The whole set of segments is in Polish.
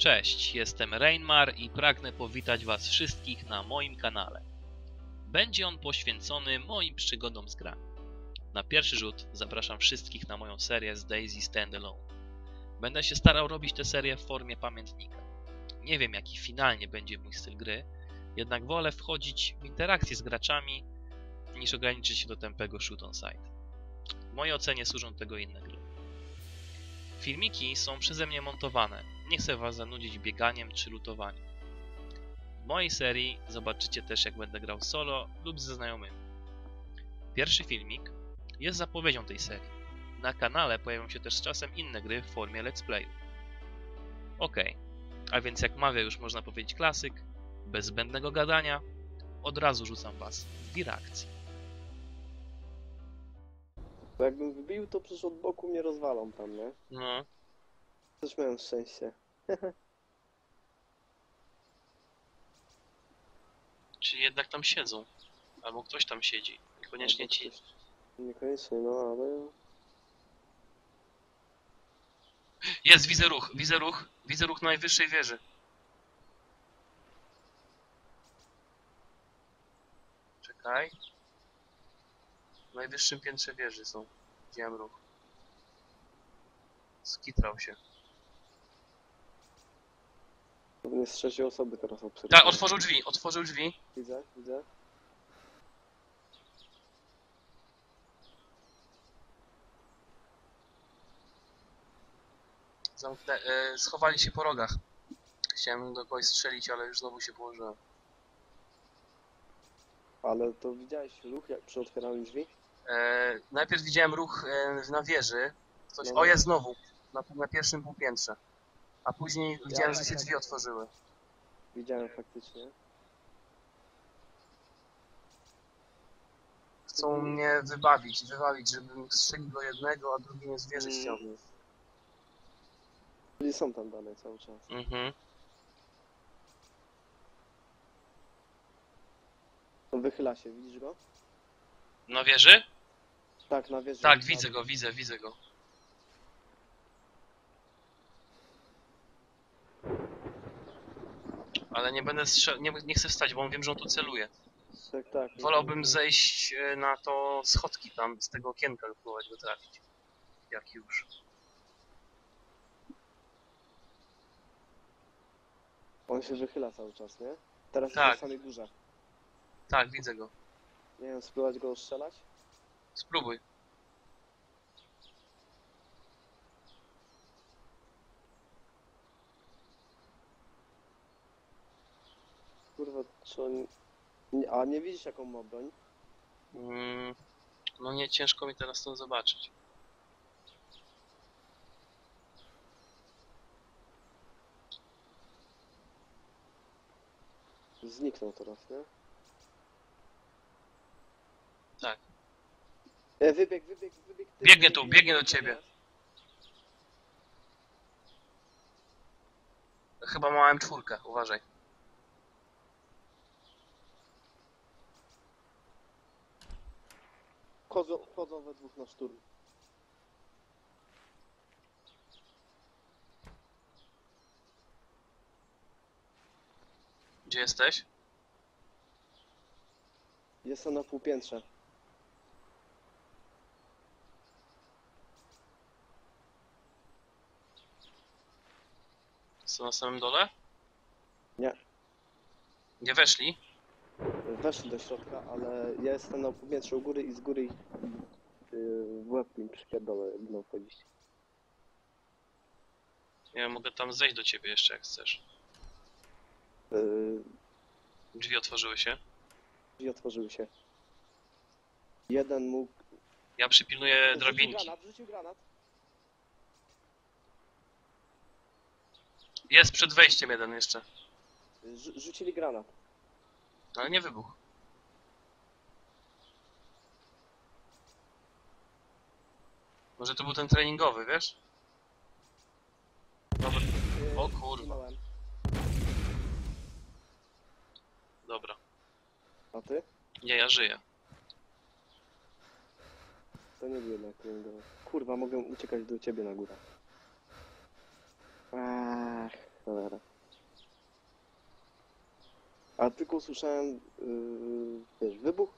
Cześć, jestem Reinmar i pragnę powitać Was wszystkich na moim kanale. Będzie on poświęcony moim przygodom z grami. Na pierwszy rzut zapraszam wszystkich na moją serię z Daisy Standalone. Będę się starał robić tę serię w formie pamiętnika. Nie wiem jaki finalnie będzie mój styl gry, jednak wolę wchodzić w interakcję z graczami niż ograniczyć się do tępego shoot on sight. W mojej ocenie służą tego inne gry. Filmiki są przeze mnie montowane. Nie chcę was zanudzić bieganiem czy lutowaniem. W mojej serii zobaczycie też jak będę grał solo lub ze znajomymi. Pierwszy filmik jest zapowiedzią tej serii. Na kanale pojawią się też z czasem inne gry w formie let's playu. Ok, a więc jak mawia już można powiedzieć klasyk, bez zbędnego gadania, od razu rzucam was w wir akcji. Bo jakbym wbił, to przecież od boku mnie rozwalą tam, nie? No, Też miałem szczęście. czyli jednak tam siedzą. Albo ktoś tam siedzi. Niekoniecznie Albo ci. ktoś- Niekoniecznie, no ale... Jest, widzę ruch, widzę ruch, widzę ruch na najwyższej wieży. Czekaj. W najwyższym piętrze wieży są. Widziałem ruch. Skitrał się. Pewnie z trzeciej osoby teraz obserwuję. Tak, otworzył drzwi, otworzył drzwi. Widzę, widzę. Zamknę, e, schowali się po rogach. Chciałem do kogoś strzelić, ale już znowu się położyłem. Ale to widziałeś ruch jak przy otwieraniu drzwi? E, najpierw widziałem ruch e, na wieży. Ktoś, No. o jest znowu, na, na pierwszym półpiętrze. A później widziałem, że się tak, drzwi tak. otworzyły. Widziałem faktycznie. Chcą mnie wybawić, wybawić, żebym strzelił do jednego, a drugi mnie z wieży Mm. ściągnął. Czyli są tam dalej cały czas. Mhm. To wychyla się, widzisz go? Na wieży? Tak, na wieży. Tak, widzę go, widzę, widzę go. Ale nie będę strzel... nie, nie chcę wstać, bo wiem, że on tu celuje. Tak, tak. Wolałbym zejść e, na to schodki tam, z tego okienka próbować go trafić. Jak już. On się wychyla cały czas, nie? Teraz Tak. jest na samej górze. Tak, widzę go. Nie wiem, spróbować go ostrzelać? Spróbuj. Kurwa, czy on... Nie, a nie widzisz jaką ma broń? Mm, no nie, ciężko mi teraz to zobaczyć. Zniknął teraz, nie? Tak. E, wybieg, wybieg, wybieg. ty- Biegnie tu, biegnie do ciebie. Chyba ma M4, uważaj. Chodzą, chodzą we dwóch na szturm. Gdzie jesteś? Jestem na półpiętrze. Są na samym dole? Nie. Nie weszli? Weszli do środka, ale ja jestem na półpiętrze u góry i z góry yy, w łeb im przypierdolę, jak będą wchodzić. Wiem, mogę tam zejść do ciebie jeszcze jak chcesz. Yy, Drzwi otworzyły się. drzwi otworzyły się. Jeden mógł... Ja przypilnuję Rzucił drabinki. granat, rzucił granat. Jest przed wejściem jeden jeszcze. Rzu- rzucili granat. Ale nie wybuchł. Może to był ten treningowy, wiesz? Dobra, Yy, O kurwa. zginąłem. dobra. A ty? Nie, ja żyję. To nie jednak treningowy. Kurwa, mogę uciekać do ciebie na górę. Ach, cholera. A tylko usłyszałem, yy, wiesz, wybuch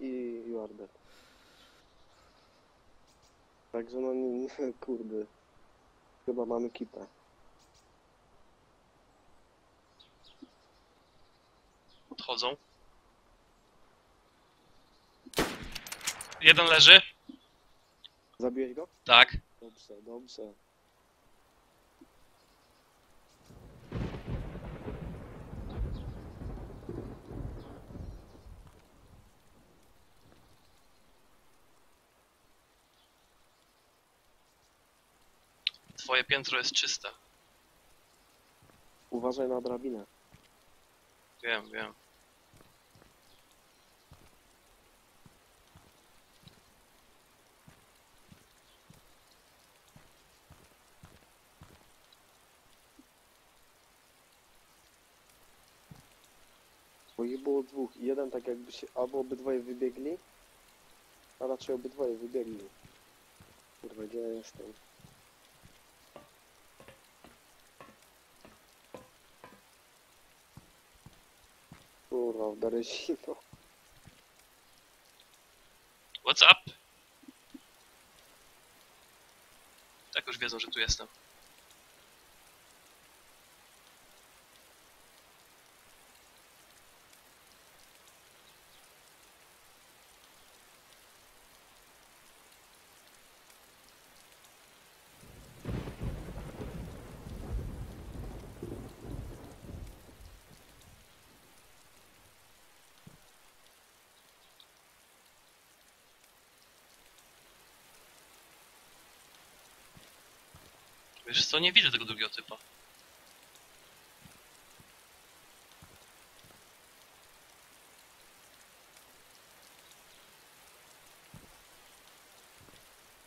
i you are dead. Także no, nie, nie, kurde. Chyba mamy kipę. Odchodzą. Jeden leży. Zabiłeś go? Tak. Dobrze, dobrze. Twoje piętro jest czyste. Uważaj na drabinę. Wiem, wiem. Bo ich było dwóch i jeden tak jakby się, albo obydwoje wybiegli, a raczej obydwoje wybiegli. Kurwa, gdzie ja jestem? Kurwa, w Beresino. What's up? Tak już wiedzą, że tu jestem. Wiesz co, nie widzę tego drugiego typa.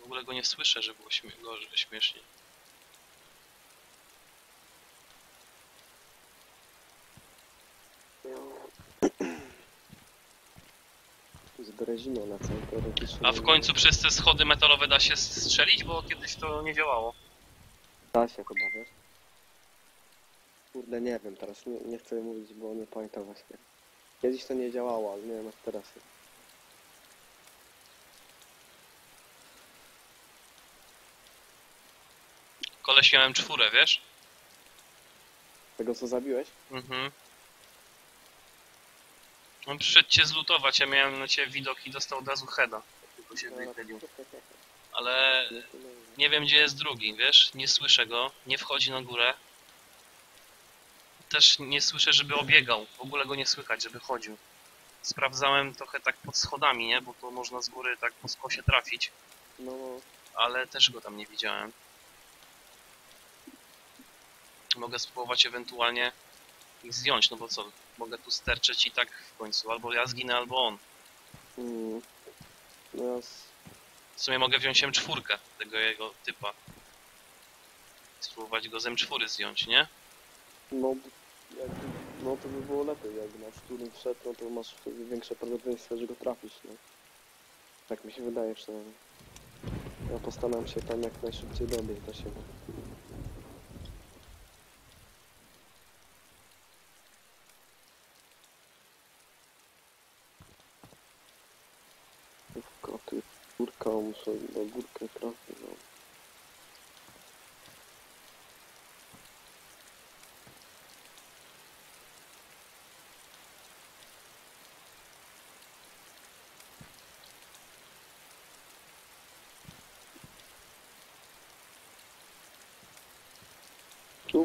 W ogóle go nie słyszę, że było śmie gorzej, śmiesznie. Z Berezino na całym teoretycznie. A w końcu przez te schody metalowe da się strzelić, bo kiedyś to nie działało. Da się chyba, wiesz? Kurde, nie wiem teraz, nie, nie chcę mówić, bo nie pamiętam właśnie. Kiedyś to nie działało, ale nie wiem jak teraz jest. Koleś miałem czwórę, wiesz? Tego co zabiłeś? Mhm. On przyszedł cię zlutować, ja miałem na ciebie widok i dostał od razu heada. Tylko się wychylił. Ale nie wiem gdzie jest drugi, wiesz? Nie słyszę go, nie wchodzi na górę. Też nie słyszę, żeby obiegał. W ogóle go nie słychać, żeby chodził. Sprawdzałem trochę tak pod schodami, nie? Bo to można z góry tak po skosie trafić. No, Ale też go tam nie widziałem. Mogę spróbować ewentualnie ich zdjąć, no bo co? Mogę tu sterczeć i tak w końcu. Albo ja zginę, albo on. mm, no ja s- W sumie mogę wziąć M4 tego jego typa. Spróbować go z M4 zdjąć, nie? no, no to by było lepiej, jakby na którym wszedł, no to masz wtedy większe prawdopodobieństwo, że go trafisz, no. Tak mi się wydaje przynajmniej. Ja postaram się tam jak najszybciej dobiec do siebie. Górka, muszę na górkę trafić, no.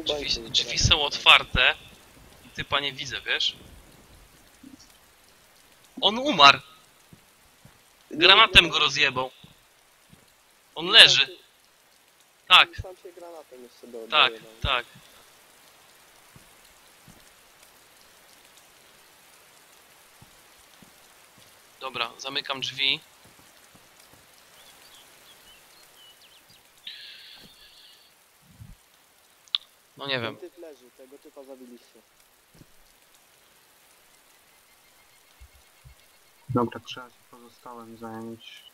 Drzwi, drzwi są otwarte i typa nie widzę, wiesz? On umarł! Granatem go rozjebał. On leży. Tak, Sam się granatem jeszcze do tak, tak. Dobra, zamykam drzwi. No nie wiem. Ten typ leży, tego typa zabiliście. Dobra, trzeba się pozostałym zająć.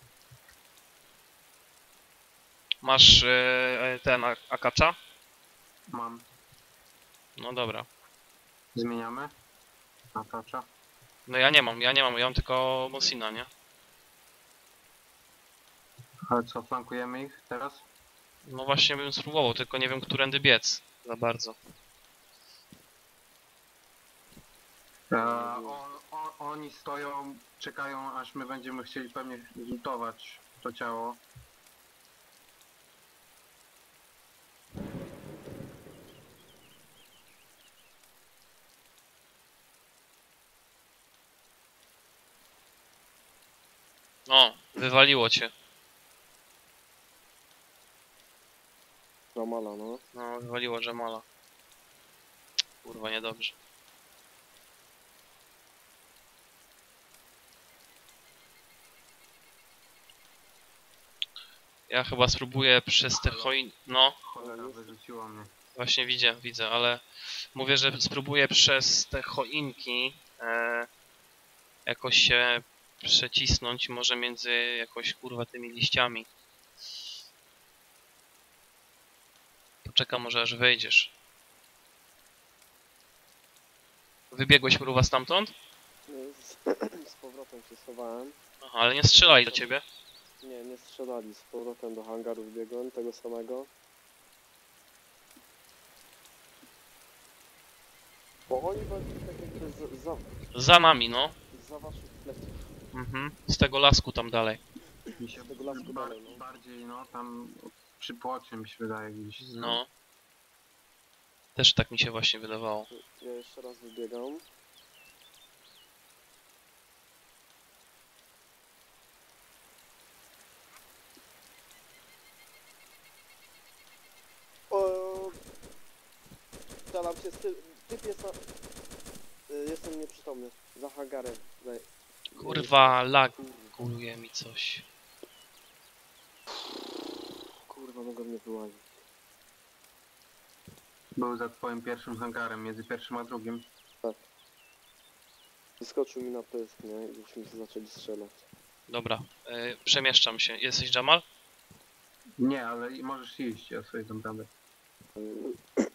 Masz e, ten a- akacza? Mam. No dobra. Zmieniamy? Natacza. No ja nie mam, ja nie mam, ja mam tylko Mosina, nie? Ale co, flankujemy ich teraz? No właśnie bym spróbował, tylko nie wiem, którędy biec za bardzo. E, on, on, oni stoją, czekają aż my będziemy chcieli pewnie zlutować to ciało. O, wywaliło cię. Ramala, no. No, wywaliło Jamala. Kurwa, niedobrze. Ja chyba spróbuję przez te choin... No, Cholera wyrzuciło mnie. właśnie widzę, widzę, ale mówię, że spróbuję przez te choinki e, jakoś się przecisnąć, może między jakoś kurwa tymi liściami. Poczekam może aż wejdziesz. Wybiegłeś kurwa stamtąd? Z, z powrotem się schowałem. Aha, ale nie strzelali do ciebie. Nie, nie strzelali. Z powrotem do hangaru wbiegłem, tego samego. Bo oni walczyli tak jakby za, za, Za nami, no. za waszych pleców. Mhm. Z tego lasku tam dalej. Mi się Z tego lasku bar- dalej, no. bardziej no tam przy płocie mi się wydaje gdzieś. No. Też tak mi się właśnie wydawało. Ja jeszcze raz wybiegam. Strzelam się z ty... Typ jest na... Y, Jestem nieprzytomny. Za hangarem. Za- Kurwa, lag kuluje mi coś. kurwa mogą mnie wyłazić. Był za twoim pierwszym hangarem, między pierwszym a drugim. Wyskoczył mi na pysk, nie? I mi się zaczęli strzelać. Dobra, e, przemieszczam się. Jesteś Jamal? Nie, ale i możesz iść, ja sobie dam radę.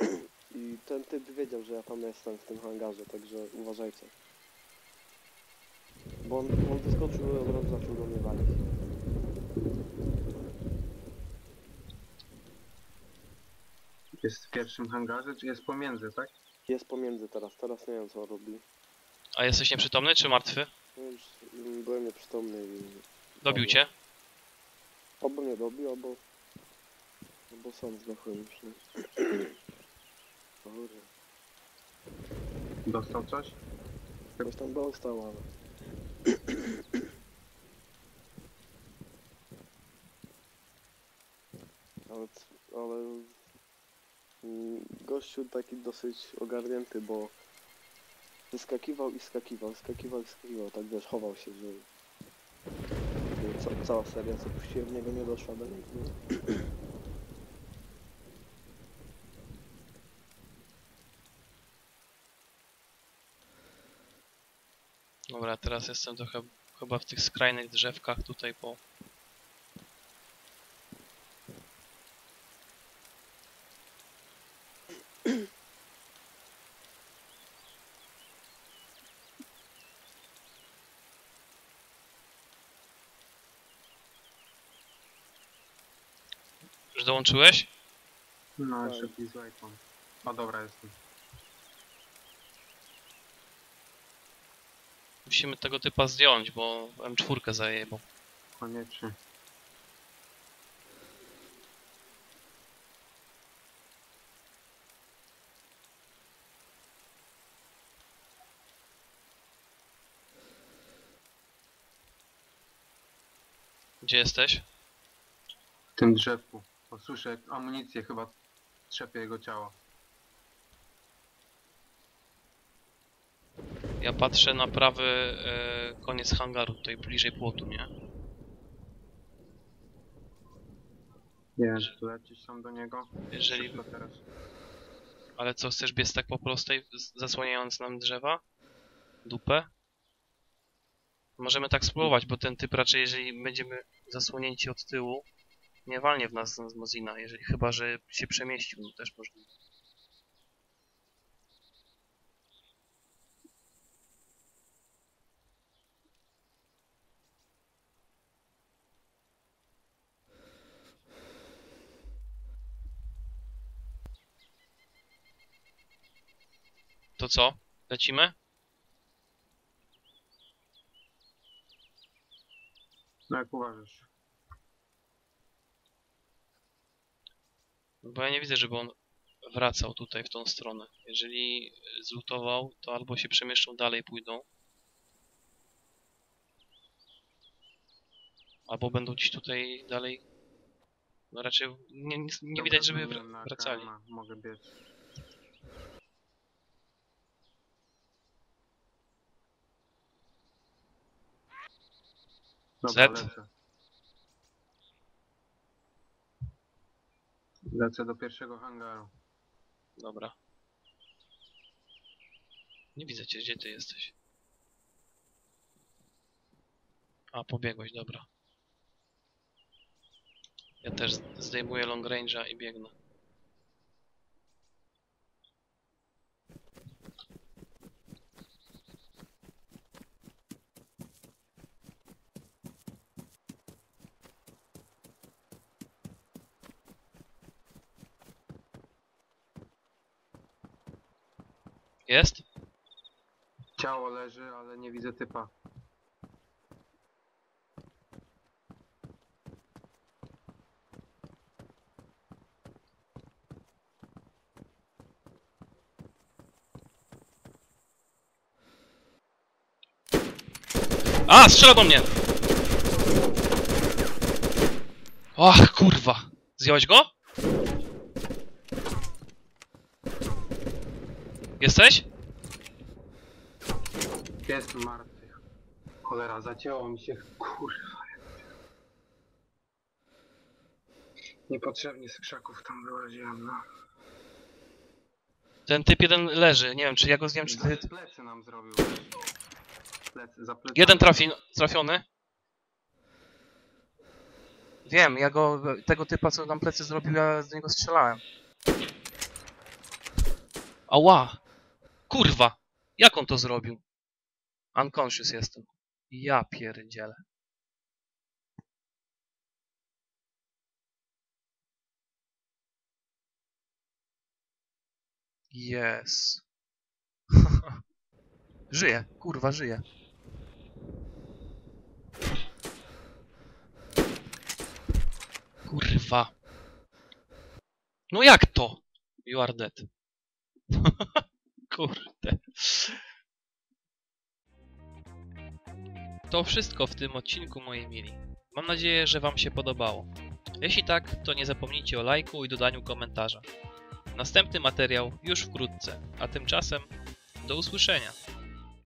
I ten typ wiedział, że ja tam jestem w tym hangarze, także uważajcie. Bo on, on wyskoczył i od razu zaczął do mnie walić. Jest w pierwszym hangarze, czy jest pomiędzy, tak? Jest pomiędzy teraz, teraz nie wiem co robi. A jesteś nieprzytomny czy martwy? No już mm, byłem nieprzytomny i... Dobił cię? Albo mnie dobił, albo... Albo sam zdechłem już, nie? Dostał coś? ktoś tam dostał, ale... Ale, ale mm, gościu taki dosyć ogarnięty, bo wyskakiwał i skakiwał, skakiwał i skakiwał, tak wiesz, chował się, że że ca cała seria co puściłem w niego nie doszła do niego. Dobra, teraz jestem trochę chyba w tych skrajnych drzewkach tutaj po... Już dołączyłeś? No, Tak. jeszcze Bizlajką. O dobra, jestem. Musimy tego typa zdjąć, bo M4 zajebał. Koniecznie. Gdzie jesteś? W tym drzewku. Bo słyszę jak amunicję chyba trzepie jego ciało. Ja patrzę na prawy e, koniec hangaru, tutaj bliżej płotu, nie? Nie wiem, czy tu lecieć tam do niego. Jeżeli... Szybko teraz. Ale co, chcesz biec tak po prostej, z- zasłaniając nam drzewa? Dupę? Możemy tak spróbować, bo ten typ raczej, jeżeli będziemy zasłonięci od tyłu, nie walnie w nas z Mozina, jeżeli chyba, że się przemieścił, no też możliwe. Co? Lecimy? No jak uważasz? Bo ja nie widzę, żeby on wracał tutaj w tą stronę. Jeżeli zlutował, to albo się przemieszczą dalej, pójdą. Albo będą gdzieś tutaj dalej. No raczej nie, nie, nie widać, żeby wr- wracali. Mogę biec. Dobra, Z? lecę. Lecę do pierwszego hangaru. Dobra. Nie widzę cię, gdzie ty jesteś? A, pobiegłeś, dobra. Ja też zdejmuję long range'a i biegnę. Jest? Ciało leży, ale nie widzę typa. A, strzela do mnie! Ach, kurwa. Zjąłeś go? Jesteś? Jest martwy. Cholera, zacięło mi się. Kurwa. Niepotrzebnie z krzaków tam wyłaziłem, no. Ten typ jeden leży. Nie wiem, czy ja go zjem, czy ty... Plecy nam zrobił. Plecy, za. Jeden trafi, trafiony. Wiem, ja go, tego typa, co nam plecy zrobił, ja z niego strzelałem. Ała! Kurwa! Jak on to zrobił? Unconscious jestem. Ja pierdzielę. Yes. żyje, kurwa, żyje. Kurwa. No jak to? You are dead. Kurde. To wszystko w tym odcinku, moi mili. Mam nadzieję, że Wam się podobało. Jeśli tak, to nie zapomnijcie o lajku i dodaniu komentarza. Następny materiał już wkrótce, a tymczasem do usłyszenia.